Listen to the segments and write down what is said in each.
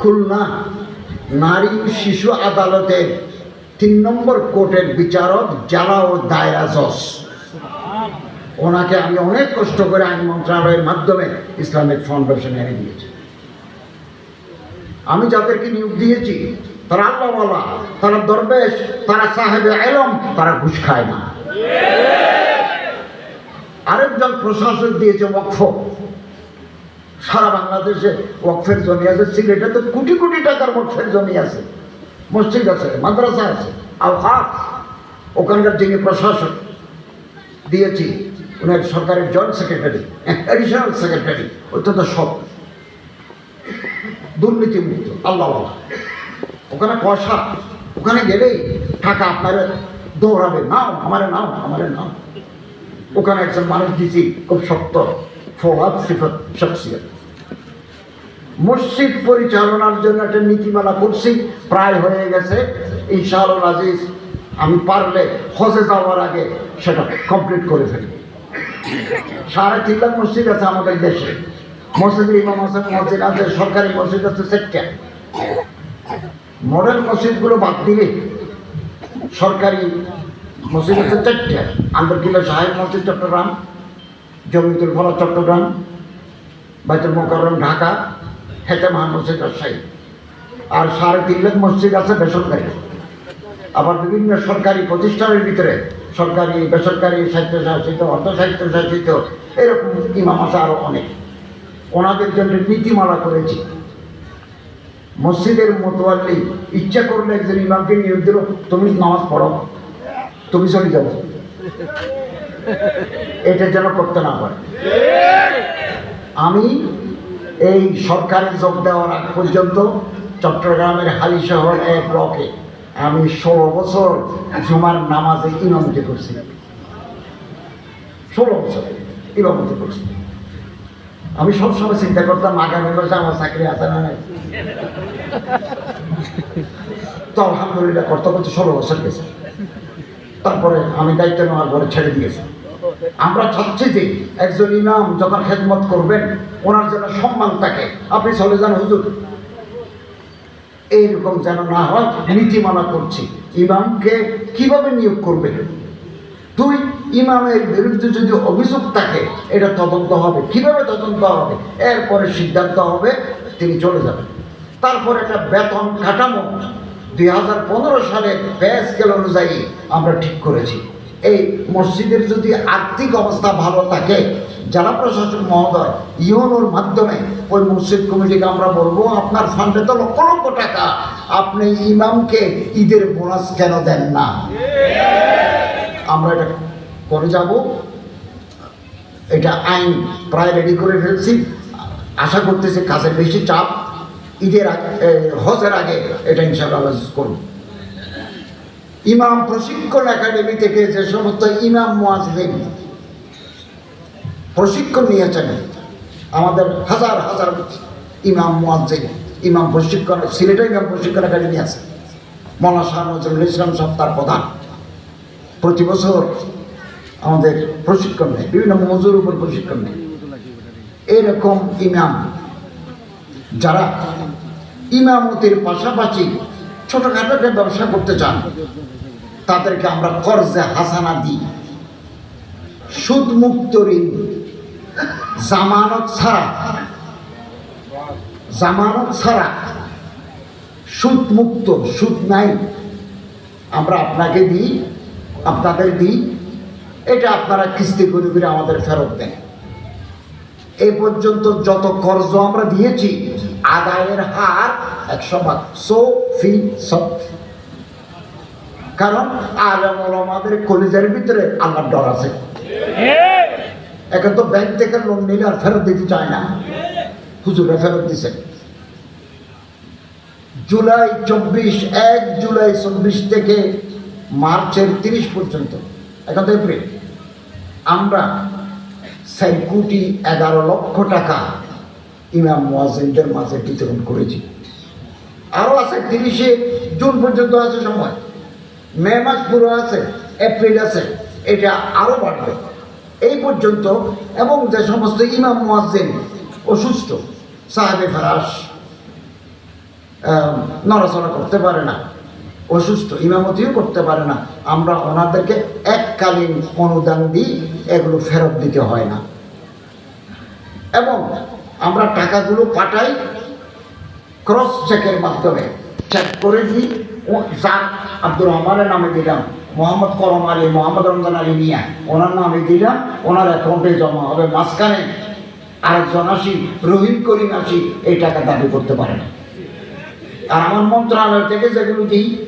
খুলনা নারী শিশু আদালতের তিন নম্বর কোর্টের বিচারক জেলা ও দায়রা জজ। ওনাকে আমি অনেক কষ্ট করে আইন মন্ত্রণালয়ের মাধ্যমে ইসলামিক ফাউন্ডেশন এনে দিয়েছি। আমি যাদেরকে নিয়োগ দিয়েছি, তারা আল্লাহওয়ালা, তারা দরবেশ, তারা সাহেবে এলম তারা ঘুষ খায় না। আরেকজন প্রশাসক দিয়েছে ওয়াকফ সারা বাংলাদেশে ওয়াকফের জমি আছে সিলেটে তো কোটি কোটি টাকার ওয়াকফের জমি আছে। মসজিদ আছে, মাদ্রাসা আছে আর হাফ। ওখানকার যিনি প্রশাসক দিয়েছি উনার সরকারের জয়েন্ট সেক্রেটারি অ্যাডিশনাল সেক্রেটারি অত্যন্ত সব দুর্নীতিমুক্ত, আল্লাহ ওখানে পয়সা, ওখানে গেলেই টাকা আপনার দৌড়াবে, নাও, আমারে নাও আমারে নাও। ওখানে একজন মানুষ দিছি খুব শক্ত, ফোয়াদ সিফত, শখসিয়ত। মসজিদ পরিচালনার জন্য একটা নীতিমালা করছি, প্রায় হয়ে গেছে। ইনশাআল্লাহ আজিজ আমি পারলে হজে যাওয়ার আগে সেটা কমপ্লিট করে ফেলি। সাড়ে তিন লাখ মসজিদ আছে আমাদের দেশে। মসজিদের ইমাম হাসান মসজিদ আছে, সরকারি মসজিদ আছে, সেটটা। মডেল মসজিদগুলো বাদ দিলে সরকারি মসজিদ আছে চারটে। আন্দরকিল্লা সাহেব মসজিদ, চট্টগ্রাম। জমিতুল ফলা চট্টগ্রাম। বাইতুল মোকাররম, ঢাকা। হেতে মহান মসজিদ রাজশাহী। আর সাড়ে তিন লাখ মসজিদ আছে বেসরকারি। আবার বিভিন্ন সরকারি প্রতিষ্ঠানের ভিতরে সরকারি, বেসরকারি, স্বায়ত্তশাসিত অর্ধ স্বায়ত্তশাসিত এরকম ইমাম আছে আরও অনেক। ওনাদের জন্য নীতিমালা করেছি। মসজিদের মোতোয়াল্লি ইচ্ছা করলে একজন ইমামকে নিয়োগ দিল? তুমি নামাজ পড়ো। তুমি চলে যাব এটা যেন করতে না পারে। আমি এই সরকারের যোগ দেওয়ার আগ পর্যন্ত চট্টগ্রামের হালি শহর এক ব্লকে আমি ষোলো বছর জুমার নামাজে ইমামতি করছি। ষোলো বছর ইমামতি করছি। আমি সবসময় চিন্তা করতাম, আগামী বছর আমার চাকরি আছে না নাই। তো আলহামদুলিল্লাহ করতে করতে ষোলো বছর গেছে। তারপরে আমি দায়িত্ব নেওয়ার পরে ছেড়ে দিয়েছি। আমরা চাচ্ছি যে একজন ইমাম যখন খেদমত করবেন ওনার যেন সম্মান থাকে। আপনি চলে যান হুজুর। এইরকম যেন না হয়, নীতিমালা করছি। ইমামকে কীভাবে নিয়োগ করবেন দুই, ইমামের বিরুদ্ধে যদি অভিযোগ থাকে, এটা তদন্ত হবে। কীভাবে তদন্ত হবে? এরপরে সিদ্ধান্ত হবে, তিনি চলে যাবেন। তারপর একটা বেতন কাঠামো দুই সালের পে স্কেল অনুযায়ী আমরা ঠিক করেছি। এই মসজিদের যদি আর্থিক অবস্থা ভালো থাকে জেলা প্রশাসক মহোদয়, ইউনোর মাধ্যমে ওই মসজিদ কমিটিকে আমরা বলব, আপনার ফান্ডে তো লক্ষ লক্ষ টাকা। আপনি ইমামকে ঈদের বোনাস কেন দেন না? আমরা এটা করে যাব। এটা আইন প্রায় রেডি করে ফেলছি। আশা করতেছি কাজের বেশি চাপ। ঈদের আগে হজের আগে এটা ইনশাআল্লাহ করব। ইমাম প্রশিক্ষণ একাডেমি থেকে যে সমস্ত ইমাম মোয়াজলিম প্রশিক্ষণ নিয়েছেন। আমাদের হাজার হাজার ইমাম মোয়াজ্জিন, ইমাম প্রশিক্ষণ, সিলেটে ইমাম প্রশিক্ষণ একাডেমি আছে। মৌলানা শাহ নজরুল ইসলাম সব তার প্রধান। প্রতি বছর আমাদের প্রশিক্ষণ নেয়, বিভিন্ন মজুর উপর প্রশিক্ষণ নেয়। এরকম ইমাম যারা ইমামতির পাশাপাশি ছোটোখাটো ব্যবসা করতে চান, তাদেরকে আমরা কর্জে হাসানা দিই। সুদ মুক্ত ঋণ জামানত ছাড়া জামানত ছাড়া সুদ মুক্ত সুদ নাই। আমরা আপনাকে দিই, আপনাদের দিই। এটা আপনারা কিস্তি করে করে আমাদের ফেরত দেন। এ পর্যন্ত যত কর্জ আমরা দিয়েছি, আদায়ের হার একশো ভাগ। সো ফি কারণ আলম আমাদের কলিজার ভিতরে আল্লাহর ডর আছে। এখন তো ব্যাংক থেকে লোন নিলে আর ফেরত দিতে চায় না। হুজুরে ফেরত দিছে। জুলাই চব্বিশ, এক জুলাই চব্বিশ থেকে মার্চের তিরিশ পর্যন্ত, এখন তো এপ্রিল, আমরা চার কোটি এগারো লক্ষ টাকা ইমাম মোয়াজিনদের মাঝে বিতরণ করেছি। আরও আছে, তিরিশে জুন পর্যন্ত আছে সময়। মে মাস পুরো আছে, এপ্রিল আছে, এটা আরও বাড়বে। এই পর্যন্ত, এবং যে সমস্ত ইমাম মোয়াজ্জিন অসুস্থ, সাহেবে ফরাস নড়াচড়া করতে পারে না, অসুস্থ, ইমামতিও করতে পারে না, আমরা ওনাদেরকে এককালীন অনুদান দিই, এগুলো ফেরত দিতে হয় না। এবং আমরা টাকাগুলো পাঠাই ক্রস চেকের মাধ্যমে চেক করে দিই যার আব্দুর রহমানের নামে দিলাম, মোহাম্মদ করম আলী, মোহাম্মদ রমজান আলী মিয়া, ওনার নামে দিলাম, ওনার অ্যাকাউন্টে জমা হবে মাঝখানে। আরেকজন আসি, রহিম করিম আসি, এই টাকা দাবি করতে পারে না। আর আমার মন্ত্রণালয় থেকে যেগুলো দিই,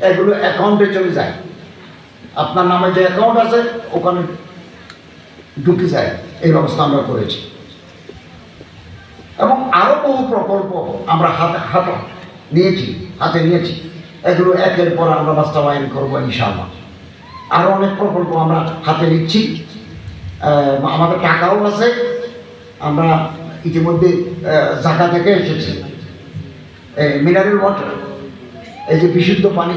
এগুলো অ্যাকাউন্টে চলে যায়। আপনার নামে যে অ্যাকাউন্ট আছে, ওখানে ঢুকে যায়। এই ব্যবস্থা আমরা করেছি। এবং আরও বহু প্রকল্প আমরা হাতে হাতে নিয়েছি। হাতে নিয়েছি। এগুলো একের পর আমরা বাস্তবায়ন করব ইনশাআল্লাহ। আরও অনেক প্রকল্প আমরা হাতে নিচ্ছি। আমাদের টাকাও আছে। আমরা ইতিমধ্যে জাকা থেকে এসেছি। মিনারেল ওয়াটার, এই যে বিশুদ্ধ পানি